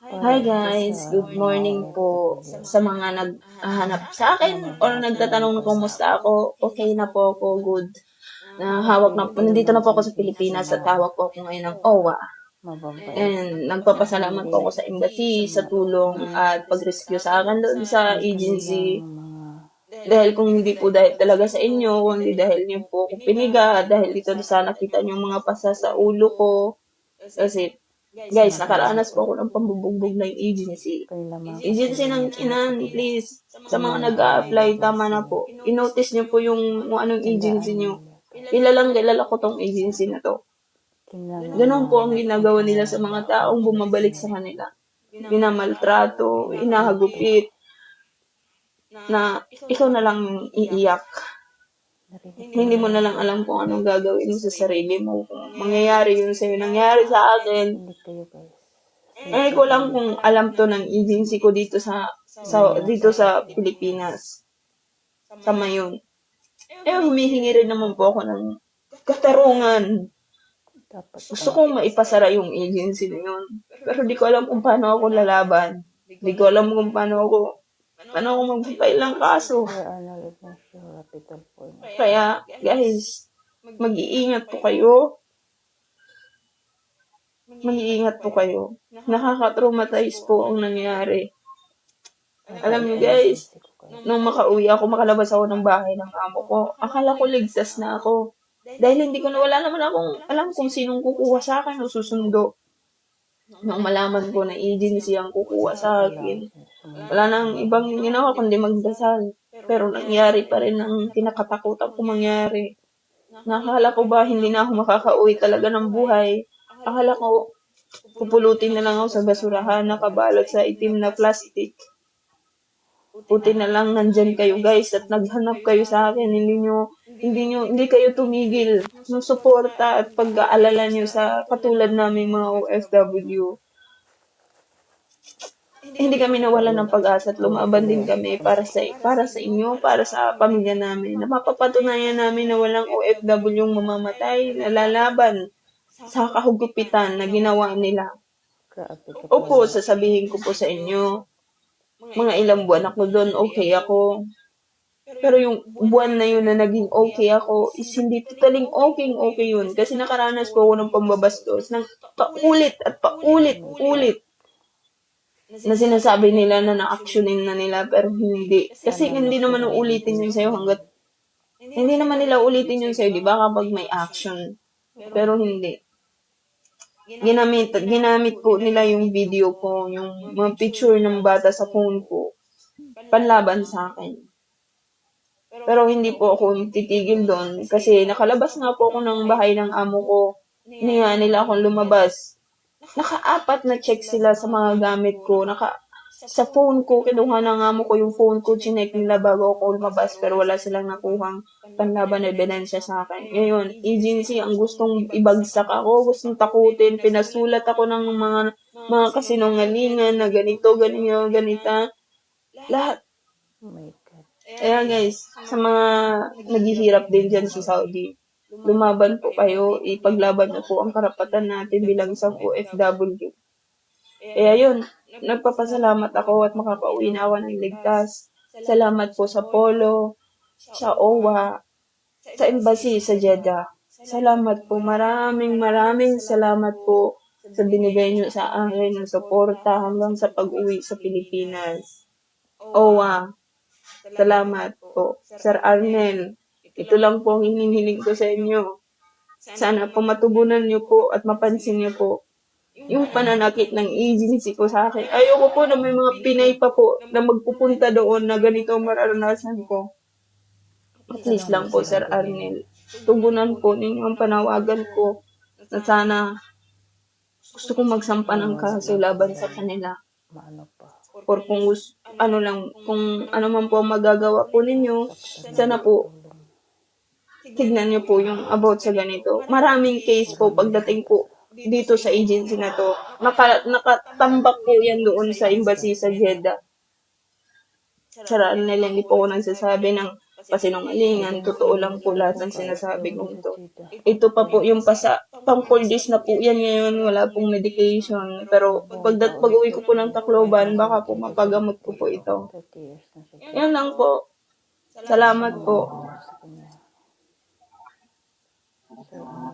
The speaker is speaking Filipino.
Hi guys, good morning po sa mga naghahanap sa akin or nagtatanong na kumusta ako. Okay na po ako, good. Na hawak na po, nandito na po ako sa Pilipinas at hawak po ako ngayon ng OWA. And nagpapasalamat po ako sa embassy sa tulong at pag-rescue sa akin doon sa agency. Dahil kung hindi po dahil talaga sa inyo, kung hindi dahil niyo po ako piniga, dahil dito sa nakita niyo mga pasa sa ulo ko. Kasi, guys, nakaranas po ako ng pambubugbog ng agency. Agency ng Kinan, please. Sa mga nag-a-apply, tama na po. I-notice niyo po yung kung anong agency niyo. Kilalang kilala ko tong agency na to. Ganun po ang ginagawa nila sa mga taong bumabalik sa kanila. Minamaltrato, inahagupit, na ikaw na lang iiyak. Narinig. Hindi mo na lang alam kung anong gagawin mo sa sarili mo. Kung mangyayari yun sa'yo, nangyari sa akin. Hindi kayo guys. Eh, ko lang kung alam to ng agency ko dito sa, sa dito sa Pilipinas. Sa Mayon. Eh, humihingi rin naman po ako ng katarungan. Dapat Gusto kong maipasara yung agency na yun. Pero di ko alam kung paano ako lalaban. Di ko alam kung paano ako, paano ako mag-file ng kaso. Sure capital. Kaya, guys, mag-iingat po kayo. Mag-iingat po kayo. Nakaka-traumatize po ang nangyari. Alam niyo guys, nung makauwi ako, makalabas ako ng bahay ng amo ko, akala ko ligtas na ako. Dahil hindi ko na, wala naman akong alam kung sinong kukuha sa akin o susundo. Nung malaman ko na agency ang kukuha sa akin, wala nang ibang ginawa kundi magdasal. Pero nangyari pa rin ang kinakatakutan ko mangyari. Nakakala ko ba hindi na ako makakauwi talaga ng buhay. Akala ko pupulutin na lang ako sa basurahan nakabalot sa itim na plastic. Puti na lang nandyan kayo guys at naghanap kayo sa akin. Hindi nyo, hindi nyo, hindi kayo tumigil ng suporta at pag-aalala nyo sa katulad namin mga OFW hindi kami nawalan ng pag-asa at lumaban din kami para sa para sa inyo, para sa pamilya namin. Na mapapatunayan namin na walang OFW yung mamamatay, nalalaban sa kahugupitan na ginawa nila. Opo, sasabihin ko po sa inyo, mga ilang buwan ako doon, okay ako. Pero yung buwan na yun na naging okay ako, is hindi totaling okay, okay yun. Kasi nakaranas po ako ng pambabastos ng paulit at paulit, ulit na sinasabi nila na na-actionin na nila pero hindi. Kasi hindi naman uulitin yun sa'yo hanggat hindi naman nila ulitin yun sa'yo, di ba, kapag may action. Pero hindi. Ginamit, ginamit po nila yung video ko, yung mga picture ng bata sa phone ko, panlaban sa akin. Pero hindi po ako titigil doon kasi nakalabas nga po ako ng bahay ng amo ko. Niya nila akong lumabas naka-apat na check sila sa mga gamit ko. Naka, sa phone ko, kinuha ng amo ko yung phone ko, chinek nila bago ako lumabas, pero wala silang nakuhang panlaban na ebidensya sa akin. Ngayon, agency ang gustong ibagsak ako, gustong takutin, pinasulat ako ng mga mga kasinungalingan na ganito, ganito, ganita. Lahat. Oh my God. Kaya guys, sa mga naghihirap din dyan sa Saudi, lumaban po kayo, ipaglaban na po ang karapatan natin bilang isang OFW. Kaya yun, nagpapasalamat ako at makakauwi na ako ng ligtas. Salamat po sa Polo, sa OWA, sa Embassy sa Jeddah. Salamat po, maraming maraming salamat po sa binigay nyo sa akin ng suporta hanggang sa pag-uwi sa Pilipinas. OWA, salamat po. Sir Arnel, ito lang po ang hinihiling ko sa inyo. Sana po matugunan niyo po at mapansin niyo po yung pananakit ng agency ko sa akin. Ayoko po na may mga Pinay pa po na magpupunta doon na ganito mararanasan ko. Please lang po, Sir Arnel. Tugunan po ninyo ang panawagan ko na sana gusto kong magsampa ng kaso laban sa kanila. Maano pa. Or kung gusto, ano lang, kung ano man po magagawa po ninyo, sana po tignan niyo po yung about sa ganito. Maraming case po pagdating po dito sa agency na to. Naka, nakatambak po yan doon sa embassy sa Jeddah. Saraan nila, hindi po ako nagsasabi ng pasinungalingan. Totoo lang po lahat ng sinasabi kong ito. Ito pa po yung pasa, pang 4 days na po yan ngayon, wala pong medication. Pero pag, pag uwi ko po ng Tacloban, baka po mapagamot ko po ito. 30 years na siya. Yan lang po. Salamat po. Oh.